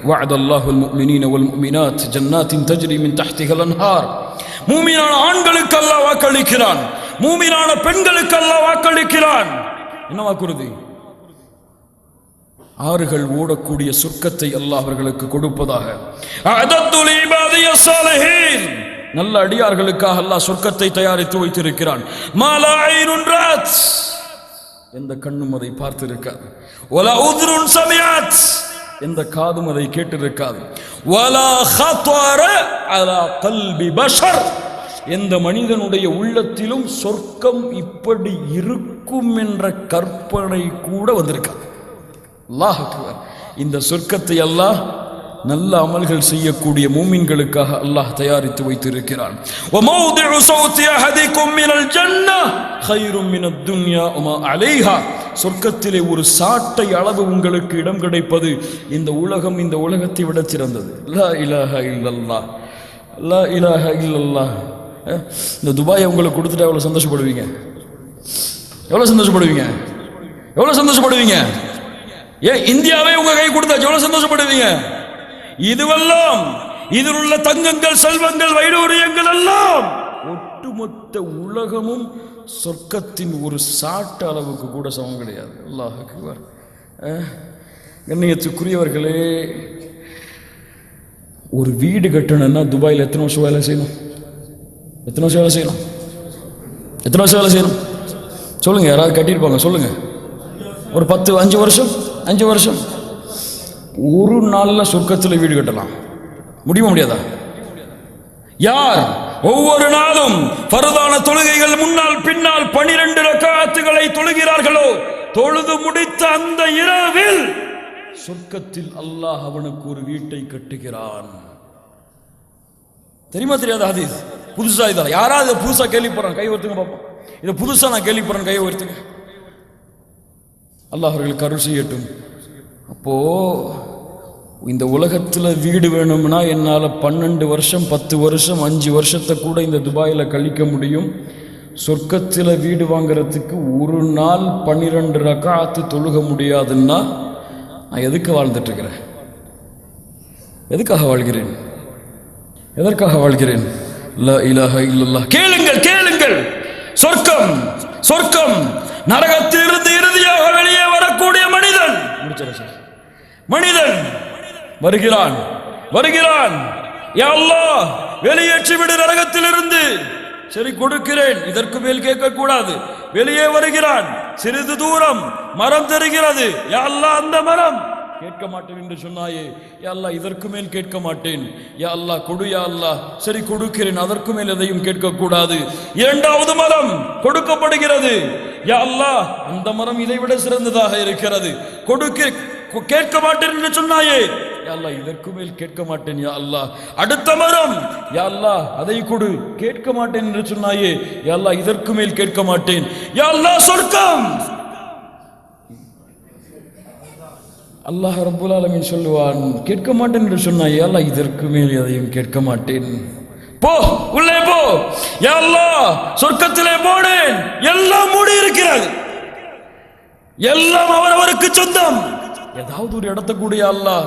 وعد الله المؤمنين والمؤمنات جنات تجري من تحتها الانهار மூமினான ஆண்களுக்கு அல்லாஹ் வாக்களிக்கிறான் மூமினான பெண்களுக்கு அல்லாஹ் வாக்களிக்கிறான் என்ன வாக்குறுதி ஆறுகள் ஓடக்கூடிய சொர்க்கத்தை அல்லாஹ் அவர்களுக்கு கொடுப்பதாக அஅதத்து லிஇபாதிய ஸாலிஹீன். நல்ல அடியார்களுக்காக அல்லாஹ் சொர்க்கத்தை தயாரித்து வைத்திருக்கிறான் மாலா ஐனுன் ராத் எந்த கண்ணும் அதை பார்த்திருக்காது ஒலா உதுருன் சமியாத் எந்த காதும் அதை கேட்டிருக்காது. எந்த மனிதனுடைய உள்ளத்திலும் சொர்க்கம் இப்படி இருக்கும் என்ற கற்பனை கூட வந்திருக்காது. அல்லாஹ் இந்த சொர்க்கத்தை அல்லாஹ் நல்ல அமல்கள் செய்யக்கூடிய மூமின்களுக்காக அல்லாஹ் தயாரித்து வைத்திருக்கிறான். அலைஹா. சொர்க்கத்திலே ஒரு சாட்டை அளவு உங்களுக்கு இடம் கிடைப்பது. இந்த உலகம் இந்த உலகத்தை விட சிறந்தது. லா இலாஹ இல்லல்லா லா இலாஹ இல்லல்லா இந்த துபாயை உங்களுக்கு கொடுத்துட்டா எவ்வளவு சந்தோஷப்படுவீங்க? எவ்வளவு சந்தோஷப்படுவீங்க? எவ்வளவு சந்தோஷப்படுவீங்க? ஏன் இந்தியாவே உங்க கை கொடுத்தாச்சு. எவ்வளவு சந்தோஷப்படுவீங்க? இதுவெல்லாம் இதில் உள்ள தங்கங்கள் செல்வங்கள் வைடூரியங்கள் எல்லாம் ஒட்டுமொத்த உலகமும் சொர்க்கத்தின் ஒரு சாட்டு அளவுக்கு கூட சமம் கிடையாது. அல்லாஹ் கண்ணியத்துக்குரியவர்களே ஒரு வீடு கட்டணும்னா துபாயில் எத்தனை வருஷம் வேலை செய்யணும்? எத்தனை வருஷம் வேலை செய்யணும்? எத்தனை வருஷம் வேலை செய்யணும்? சொல்லுங்க யாராவது கட்டியிருப்பாங்க சொல்லுங்க. ஒரு பத்து அஞ்சு வருஷம்? அஞ்சு வருஷம். ஒரு நாள்ல சொர்க்கத்தில் வீடு கட்டலாம். முடியுமா முடியாதா? யார்? ஒவ்வொரு நாளும் பரதான தொழுகைகள் தொழுகிறார்களோ? தொழுது முடித்த அந்த இரவில் சொர்க்கத்தில் அல்லாஹ் அவனுக்கு ஒரு வீட்டை கட்டுகிறான். தெரியுமா தெரியாத ஹதீஸ்? புதுசா இதா யாராவது புதுசா கேள்விப்படுறான் கை ஒருத்துங்க பார்ப்போம் இதை புதுசா நான் கேள்விப்படுறேன். கை ஒருத்துங்க அல்லாஹ் அவர்களுக்கு அருள் செய்யட்டும். அப்போ இந்த உலகத்தில் வீடு வேணும்னா என்னால் பன்னெண்டு வருஷம் பத்து வருஷம் அஞ்சு வருஷத்தை கூட இந்த துபாயில் கழிக்க முடியும். சொர்க்கத்தில் வீடு வாங்குறதுக்கு ஒரு நாள் பன்னிரெண்டு ரக்காத்து தொழுக முடியாதுன்னா நான் எதுக்கு வாழ்ந்துட்டு இருக்கிறேன் எதுக்காக வாழ்கிறேன்? எதற்காக வாழ்கிறேன்? லா இலாஹ கேளுங்கள் கேளுங்கள். சொர்க்கம் சொர்க்கம். நரகத்திலிருந்து இறுதியாக வெளியே வரக்கூடிய மனிதன். முடிச்சிடறேன் சார். மனிதன் வருகிறான் வருகிறான். யா அல்லாஹ் வெளியேற்றி விடு நரகத்திலிருந்து. சரி கொடுக்கிறேன். இதற்கு மேல் கேட்கக்கூடாது. வெளியே வருகிறான். சிறிது தூரம். மரம் தெரிகிறது. யா அந்த மரம். கேட்க மாட்டேன் என்று சொன்னாயே. யா இதற்கு மேல் கேட்க மாட்டேன். யா அல்லா கொடு யா அல்லா சரி கொடுக்கிறேன். அதற்கு மேல் எதையும் கேட்கக்கூடாது. இரண்டாவது மரம் கொடுக்கப்படுகிறது. யா அல்லா அந்த மரம் இதை விட சிறந்ததாக இருக்கிறது. கொடுக்க கேட்க மாட்டேன் என்று சொன்னாயே. யாழ்லா இதற்கு மேல் கேட்க மாட்டேன் யா அல்லா அடுத்த மரம். யாழ்லா அதை கொடு. கேட்க மாட்டேன் என்று சொன்னாயே. யாழ்லா இதற்கு மேல் கேட்க மாட்டேன் யாழ்லா சொர்க்கம். அல்லாஹ் ரபுல் ஆலமின் சொல்லுவான் கேட்க மாட்டேன் என்று சொன்னாய். யாழ்லா இதற்கு மேல் எதையும் கேட்க மாட்டேன் போ உள்ளே போ. யாழ்லா சொர்க்கத்திலே போனேன். எல்லாம் மூடி இருக்கிறது எல்லாம் அவரவருக்கு சொந்தம். ஏதாவது ஒரு இடத்த கூடிய அல்லா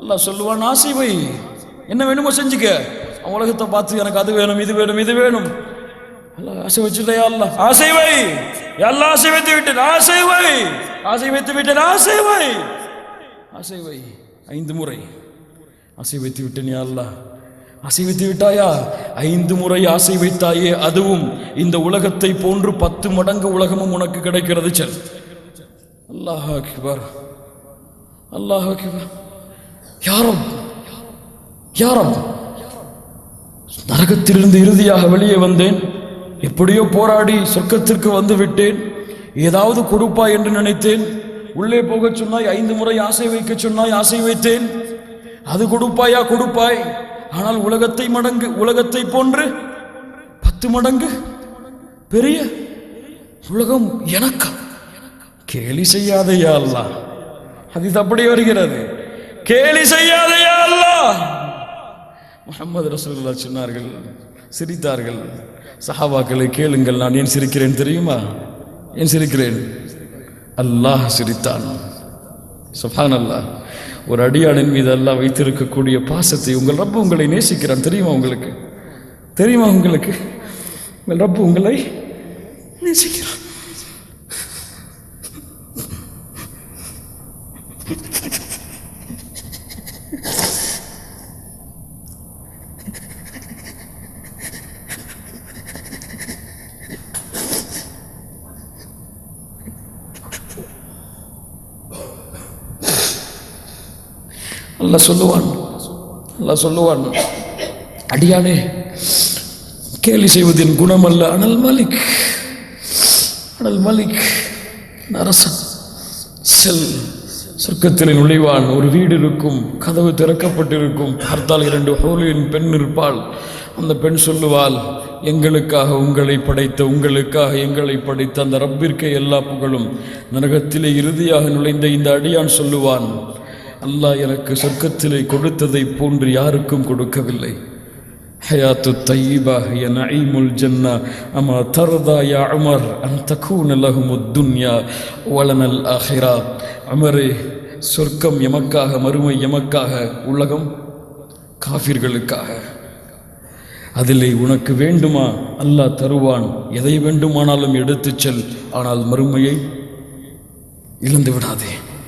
அல்லாஹ் சொல்லுவான் ஆசை வை என்ன வேணுமோ செஞ்சுக்க. அவன் உலகத்தை பார்த்து எனக்கு அது வேணும் இது வேணும் இது வேணும். அல்லாஹ் ஆசை வச்சுட்டே அல்லாஹ். ஆசை வை எல்லா ஆசை வைத்து விட்டேன் ஆசை வை ஆசை வைத்து விட்டேன் ஆசை வை ஆசை வை ஐந்து முறை. ஆசை வைத்து விட்டேன் அல்லா ஆசை வைத்து விட்டாயா? ஐந்து முறை ஆசை வைத்தாயே அதுவும் இந்த உலகத்தை போன்று பத்து மடங்கு உலகமும் உனக்கு கிடைக்கிறது செல். அல்லாஹ் அக்பர். அல்லாஹ் யாரும் யாரும் நரகத்திலிருந்து இறுதியாக வெளியே வந்தேன். எப்படியோ போராடி சொர்க்கத்திற்கு வந்து விட்டேன். ஏதாவது கொடுப்பா என்று நினைத்தேன். உள்ளே போகச் சொன்னாய் ஐந்து முறை ஆசை வைக்க சொன்னாய் ஆசை வைத்தேன். அது கொடுப்பாயா கொடுப்பாய். ஆனால் உலகத்தை மடங்கு உலகத்தை போன்று பத்து மடங்கு பெரிய உலகம் எனக்கா? கேலி செய்யாதையா அல்லாஹ். அது அப்படி வருகிறது. கேலி செய்யாதையா அல்லா முகமது ரசூல்லா சொன்னார்கள் சிரித்தார்கள். சஹாபாக்களை கேளுங்கள் நான் ஏன் சிரிக்கிறேன் தெரியுமா? ஏன் சிரிக்கிறேன்? அல்லாஹ் சிரித்தான். சுஃபான் அல்லாஹ் ஒரு அடியானின் மீது அல்லாஹ் வைத்திருக்கக்கூடிய பாசத்தை உங்கள் ரப்பு உங்களை நேசிக்கிறான் தெரியுமா உங்களுக்கு? தெரியுமா உங்களுக்கு? உங்கள் ரப்பு உங்களை நேசிக்கிறான். நல்லா சொல்லுவான் நல்லா சொல்லுவான் அடியானே கேலி செய்வதின் குணம் அல்ல அனல் மலிக் அனல் மலிக் அரசன் செல் சொர்க்கத்தில் நுழைவான். ஒரு வீடு இருக்கும் கதவு திறக்கப்பட்டிருக்கும். பார்த்தால் இரண்டு ஹோலியின் பெண் இருப்பாள். அந்த பெண் சொல்லுவாள் எங்களுக்காக உங்களை படைத்த உங்களுக்காக எங்களை படைத்த அந்த ரப்பிற்கே எல்லா புகழும். நரகத்திலே இறுதியாக நுழைந்த இந்த அடியான் சொல்லுவான் அல்லாஹ் எனக்கு சொர்க்கத்திலே கொடுத்ததை போன்று யாருக்கும் கொடுக்கவில்லை. ஹயாத்து தையீபா ஹிய நஈமுல் ஜன்னா அமா தர்தா யா உமர் அன் தகூன துன்யா வலனல் ஆஹிரா. அமரே சொர்க்கம் எமக்காக மறுமை எமக்காக உலகம் காஃபிர்களுக்காக. அதிலே உனக்கு வேண்டுமா? அல்லாஹ் தருவான். எதை வேண்டுமானாலும் எடுத்துச் செல். ஆனால் மறுமையை இழந்து விடாதே